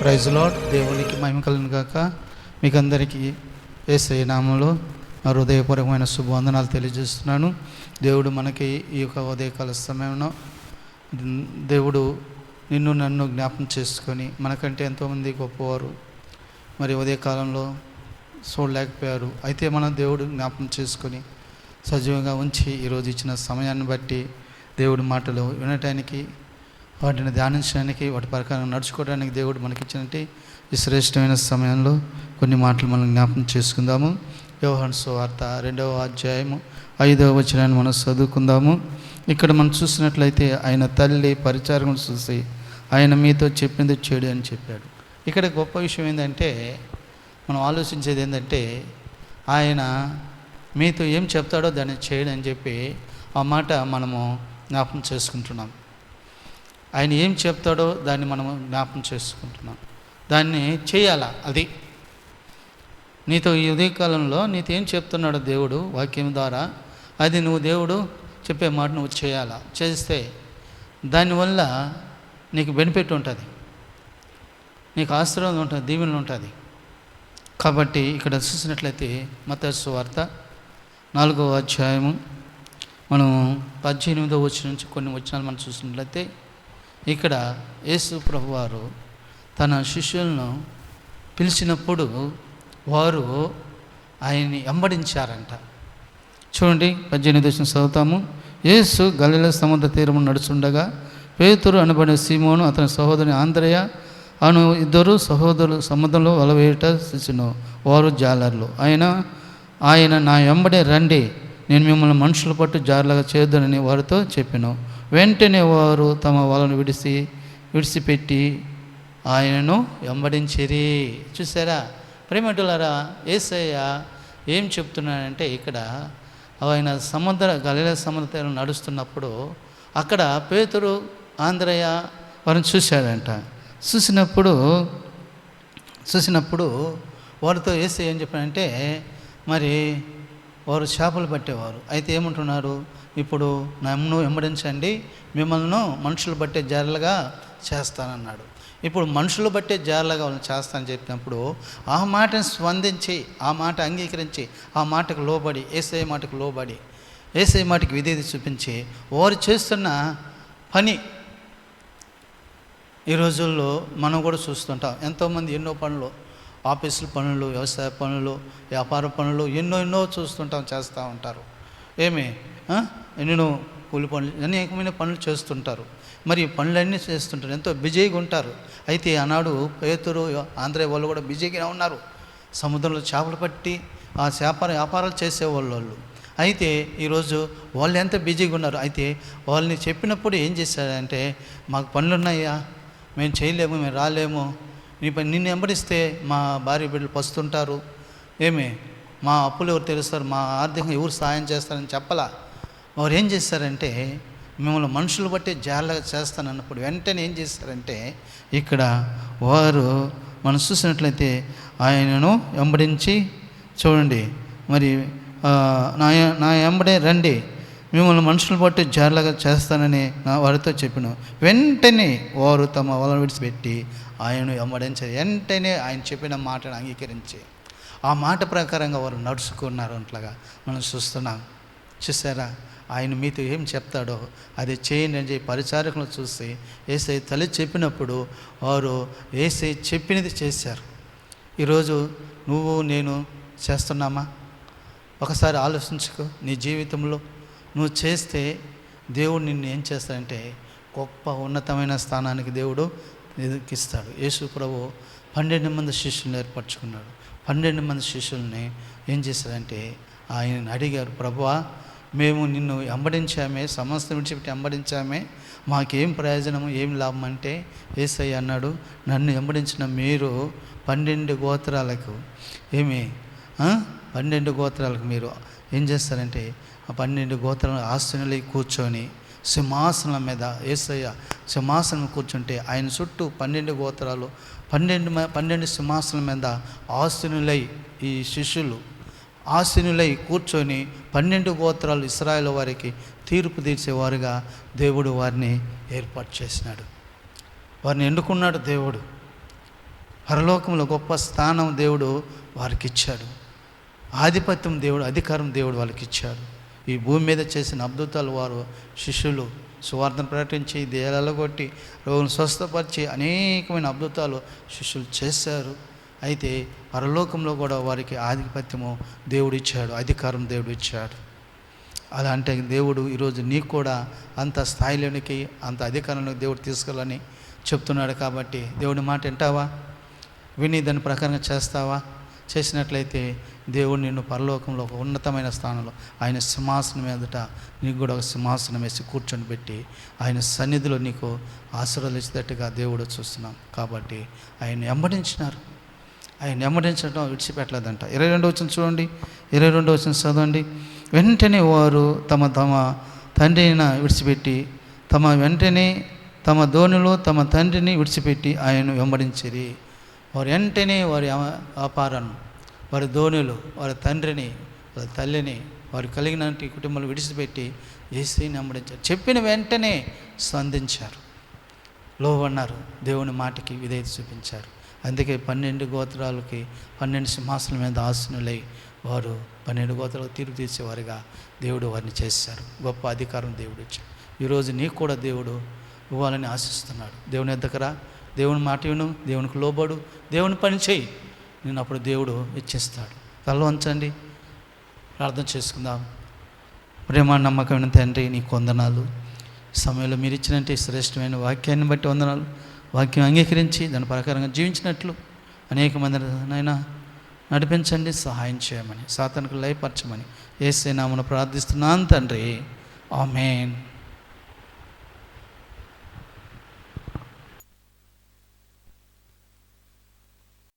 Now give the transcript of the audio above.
Praise lord. దేవునికి మహిమ కలను గాక. మీకు అందరికీ ఏసై నామంలో నా హృదయపూర్వకమైన శుభవందనాలు తెలియజేస్తున్నాను. దేవుడు మనకి ఈ యొక్క ఉదయకాల సమయంలో దేవుడు నిన్ను నన్ను జ్ఞాపం చేసుకొని మనకంటే ఎంతోమంది గొప్పవారు మరి ఉదయకాలంలో చూడలేకపోయారు. అయితే మనం దేవుడు జ్ఞాపం చేసుకొని సజీవంగా ఉంచి ఈరోజు ఇచ్చిన సమయాన్ని బట్టి దేవుడి మాటలు వినటానికి వాటిని ధ్యానించడానికి వాటి ప్రకారం నడుచుకోవడానికి దేవుడు మనకిచ్చినట్టు ఈ శ్రేష్టమైన సమయంలో కొన్ని మాటలు మనం జ్ఞాపకం చేసుకుందాము. వ్యవహాన్ సువార్త రెండవ అధ్యాయము ఐదవ వచనాన్ని మనం చదువుకుందాము. ఇక్కడ మనం చూసినట్లయితే ఆయన తల్లి పరిచారం చూసి ఆయన మీతో చెప్పింది చెడు అని చెప్పాడు. ఇక్కడ గొప్ప విషయం ఏంటంటే మనం ఆలోచించేది ఏంటంటే ఆయన మీతో ఏం చెప్తాడో దాన్ని చేయడని చెప్పి ఆ మాట మనము జ్ఞాపకం చేసుకుంటున్నాం. ఆయన ఏం చెప్తాడో దాన్ని మనం జ్ఞాపకం చేసుకుంటున్నాం. దాన్ని చేయాలా అది? నీతో ఈ ఉదయకాలంలో నీతో ఏం చెప్తున్నాడో దేవుడు వాక్యం ద్వారా? అది నువ్వు దేవుడు చెప్పే మాట నువ్వు చేయాలా? చేస్తే దానివల్ల నీకు బెనిఫిట్ ఉంటుంది. నీకు ఆశీర్వాదం ఉంటుంది దీవెనలు ఉంటుంది. కాబట్టి ఇక్కడ చూసినట్లయితే మతస్సు వార్త నాలుగవ అధ్యాయము. మనం పద్దెనిమిదో వచ్చిన నుంచి కొన్ని వచనాలు మనం చూసినట్లయితే ఇక్కడ యేసు ప్రభువారు తన శిష్యులను పిలిచినప్పుడు వారు ఆయన్ని వెంబడించారంట. చూడండి పద్దెనిమిది వచ్చిన చదువుతాము. యేసు గలిల సముద్ర తీరము నడుచుండగా పేతురు అనబడే సీమోను అతని సహోదరుని ఆంధ్రయ అను ఇద్దరు సహోదరులు సముద్రంలో వలవేయట చూసిన వారు జాలర్లు. ఆయన ఆయన నా వెంబడే రండి. నేను మిమ్మల్ని మనుషుల పట్టు జారులాగా చేద్దానని వారితో చెప్పాను. వెంటనే వారు తమ వలను విడిసి విడిచిపెట్టి ఆయనను వెంబడించిరి. చూసారా ప్రేమటులారా ఏసయ్య ఏం చెప్తున్నాడంటే ఇక్కడ ఆయన సముద్ర గలిల సముద్రం నడుస్తున్నప్పుడు అక్కడ పేతురు ఆంధ్రయ్య వారిని చూశాడంట. చూసినప్పుడు చూసినప్పుడు వారితో వేస్తే ఏం చెప్పాడంటే మరి వారు చేపలు పట్టేవారు. అయితే ఏమంటున్నారు? ఇప్పుడు నన్ను వెంబడించండి మిమ్మల్ని మనుషులు పట్టే జారలుగా చేస్తానన్నాడు. ఇప్పుడు మనుషులు బట్టే జారలుగా వాళ్ళని చేస్తానని చెప్పినప్పుడు ఆ మాటను స్పందించి ఆ మాట అంగీకరించి ఆ మాటకు లోబడి ఏసఐ మాటకు లోబడి ఏసఐ మాటకి విధేది చూపించి వారు చేస్తున్న పని ఈ రోజుల్లో మనం కూడా చూస్తుంటాం. ఎంతోమంది ఎన్నో పనులు ఆఫీసుల పనులు వ్యవసాయ పనులు వ్యాపార పనులు ఎన్నో ఎన్నో చూస్తుంటాం చేస్తూ ఉంటారు. ఏమి? ఎన్నెన్నో కూలి పనులు అనేకమైన పనులు చేస్తుంటారు. మరి పనులన్నీ చేస్తుంటారు. ఎంతో బిజీగా ఉంటారు. అయితే ఆనాడు పేతురు ఆంధ్ర వాళ్ళు కూడా బిజీగా ఉన్నారు. సముద్రంలో చేపలు పట్టి ఆ వ్యాపార వ్యాపారాలు చేసేవాళ్ళు వాళ్ళు అయితే ఈరోజు వాళ్ళు ఎంత బిజీగా ఉన్నారు? అయితే వాళ్ళని చెప్పినప్పుడు ఏం చేశారంటే మాకు పనులు ఉన్నాయా మేము చేయలేము మేము రాలేము. నీ పని నిన్ను వెంబడిస్తే మా భార్య బిడ్డలు పస్తుంటారు. ఏమి? మా అప్పులు ఎవరు తెలుస్తారు? మా ఆర్థికంగా ఎవరు సాయం చేస్తారని చెప్పలా? వారు ఏం చేస్తారంటే మిమ్మల్ని మనుషులు బట్టి జాగ్రత్తగా చేస్తానన్నప్పుడు వెంటనే ఏం చేస్తారంటే ఇక్కడ వారు మనం చూసినట్లయితే ఆయనను వెంబడించి చూడండి. మరి నా నా వెంబడే రండి. మిమ్మల్ని మనుషులు బట్టి జాగ్రత్తగా చేస్తానని నా వారితో చెప్పిన. వెంటనే వారు తమ వలను విడిచిపెట్టి ఆయనను వెంబడించారు వెంటనే ఆయన చెప్పిన మాటను అంగీకరించి. ఆ మాట ప్రకారంగా వారు నడుచుకున్నారు అట్లాగా మనం చూస్తున్నాం. చూసారా? ఆయన మీతో ఏం చెప్తాడో అది చేయండి అని చెప్పి పరిచారకులు చూసి ఏసై తల్లి చెప్పినప్పుడు వారు ఏసై చెప్పినది చేశారు. ఈరోజు నువ్వు నేను చేస్తున్నామా? ఒకసారి ఆలోచించుకో నీ జీవితంలో. నువ్వు చేస్తే దేవుడు నిన్ను ఏం చేస్తాడంటే గొప్ప ఉన్నతమైన స్థానానికి దేవుడు ఎదుకిస్తాడు. యేసు ప్రభు పన్నెండు మంది శిష్యులను ఏర్పరచుకున్నాడు. పన్నెండు మంది శిష్యుల్ని ఏం చేశారంటే ఆయన అడిగారు ప్రభువా మేము నిన్ను వెంబడించామే సమస్త విడిచిపెట్టి వెంబడించామే మాకేం ప్రయోజనము ఏం లాభం? అంటే ఏసయ్య అన్నాడు నన్ను వెంబడించిన మీరు పన్నెండు గోత్రాలకు ఏమి? పన్నెండు గోత్రాలకు మీరు ఏం చేస్తారంటే ఆ పన్నెండు గోత్రాలు ఆస్తునులై కూర్చొని సింహాసనం మీద ఏసయ్య సింహాసనం కూర్చుంటే ఆయన చుట్టూ పన్నెండు గోత్రాలు పన్నెండు మ- పన్నెండు సింహాసనం మీద ఆస్తునులై ఈ శిష్యులు ఆస్తినులై కూర్చొని పన్నెండు గోత్రాలు ఇస్రాయల్ వారికి తీర్పు తీర్చేవారుగా దేవుడు వారిని ఏర్పాటు చేసినాడు. వారిని ఎన్నుకున్నాడు దేవుడు. పరలోకంలో గొప్ప స్థానం దేవుడు వారికి ఇచ్చాడు ఆధిపత్యం దేవుడు అధికారం దేవుడు వాళ్ళకి ఇచ్చాడు. ఈ భూమి మీద చేసిన అద్భుతాలు వారు శిష్యులు సువార్థను ప్రకటించి దేహాలలో కొట్టి రోగులను స్వస్థపరిచి అనేకమైన అద్భుతాలు శిష్యులు చేశారు. అయితే పరలోకంలో కూడా వారికి ఆధిపత్యము దేవుడు ఇచ్చాడు అధికారం దేవుడు ఇచ్చాడు. అలాంటి దేవుడు ఈరోజు నీకు కూడా అంత స్థాయిలోనికి అంత అధికారంలోకి దేవుడు తీసుకెళ్ళని చెప్తున్నాడు కాబట్టి దేవుడి మాట వింటావా? విని దాని ప్రకారంగా చేస్తావా? చేసినట్లయితే దేవుడు నిన్ను పరలోకంలో ఒక ఉన్నతమైన స్థానంలో ఆయన సింహాసనం ఎదుట నీకు కూడా ఒక సింహాసనం వేసి కూర్చొని పెట్టి ఆయన సన్నిధిలో నీకు ఆశీర్వదించేటట్టుగా దేవుడు చూస్తున్నాం. కాబట్టి ఆయన వెంబడించినారు. ఆయన వెంబడించడం విడిచిపెట్టలేదంట. ఇరవై రెండు వచ్చిన చూడండి. ఇరవై రెండు వచ్చిన చదవండి. వెంటనే వారు తమ తమ తండ్రిని విడిచిపెట్టి తమ వెంటనే తమ ధోనిలో తమ తండ్రిని విడిచిపెట్టి ఆయన వెంబడించిరి. వారు వెంటనే వారి వ్యాపారాన్ని వారి ధోనిలు వారి తండ్రిని వారి తల్లిని వారు కలిగినటువంటి కుటుంబాలు విడిచిపెట్టి ఏసీని నమ్మడించారు. చెప్పిన వెంటనే స్పందించారు. లోబన్నారు దేవుని మాటకి విధేయత చూపించారు. అందుకే పన్నెండు గోత్రాలకి పన్నెండు సింహాసనం మీద ఆసనులై వారు పన్నెండు గోత్రాలకు తీర్పు తీసేవారుగా దేవుడు వారిని చేశారు. గొప్ప అధికారం దేవుడు ఇచ్చాడు ఈరోజు నీకు కూడా దేవుడు ఇవ్వాలని ఆశిస్తున్నాడు. దేవుని ఎద్దకరా? దేవుని మాట విను దేవునికి లోబడు దేవుని పని చేయి. నేను అప్పుడు దేవుడు ఇచ్చేస్తాడు. కళ్ళు వంచండి. ప్రార్థన చేసుకుందాం. ప్రేమ నమ్మకమైన తండ్రి నీ కొందనాలు సమయంలో మీరు ఇచ్చినట్టు శ్రేష్టమైన వాక్యాన్ని బట్టి వందనాలు. వాక్యం అంగీకరించి దాని ప్రకారంగా జీవించినట్లు అనేక మంది నైనా నడిపించండి సహాయం చేయమని సాతనకు లయపరచమని. ఏసే నామను ప్రార్థిస్తున్నాను తండ్రి. ఆమెన్.